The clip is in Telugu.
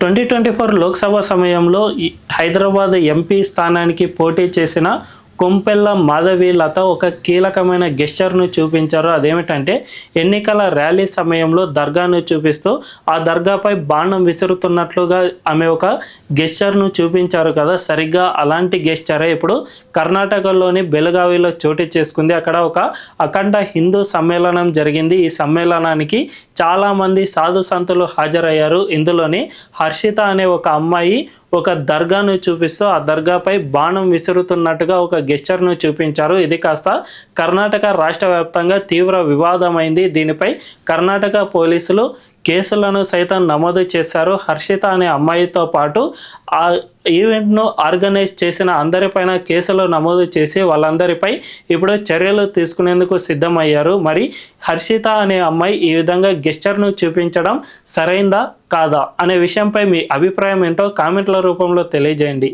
ట్వంటీ ట్వంటీ ఫోర్ లోక్సభ సమయంలో హైదరాబాద్ ఎంపీ స్థానానికి పోటీ చేసిన కొంపెల్ల మాధవి లత ఒక కీలకమైన గెస్చర్ను చూపించారు. అదేమిటంటే ఎన్నికల ర్యాలీ సమయంలో దర్గాను చూపిస్తూ ఆ దర్గాపై బాణం విసురుతున్నట్లుగా ఆమె ఒక గెస్చర్ను చూపించారు కదా. సరిగ్గా అలాంటి గెస్చరే ఇప్పుడు కర్ణాటకలోని బెలగావిలో చోటు చేసుకుంది. అక్కడ ఒక అఖండ హిందూ సమ్మేళనం జరిగింది. ఈ సమ్మేళనానికి చాలామంది సాధు సంతులు హాజరయ్యారు. ఇందులోని హర్షిత అనే ఒక అమ్మాయి ఒక దర్గాను చూపిస్తూ ఆ దర్గాపై బాణం విసురుతున్నట్టుగా ఒక గెస్చర్ను చూపించారు. ఇది కాస్త కర్ణాటక రాష్ట్ర వ్యాప్తంగా తీవ్ర వివాదమైంది. దీనిపై కర్ణాటక పోలీసులు కేసులను సైతం నమోదు చేశారు. హర్షిత అనే అమ్మాయితో పాటు ఆ ఈవెంట్ను ఆర్గనైజ్ చేసిన అందరిపైన కేసులు నమోదు చేసి వాళ్ళందరిపై ఇప్పుడు చర్యలు తీసుకునేందుకు సిద్ధమయ్యారు. మరి హర్షిత అనే అమ్మాయి ఈ విధంగా గెస్టర్ను చూపించడం సరైందా కాదా అనే విషయంపై మీ అభిప్రాయం ఏంటో కామెంట్ల రూపంలో తెలియజేయండి.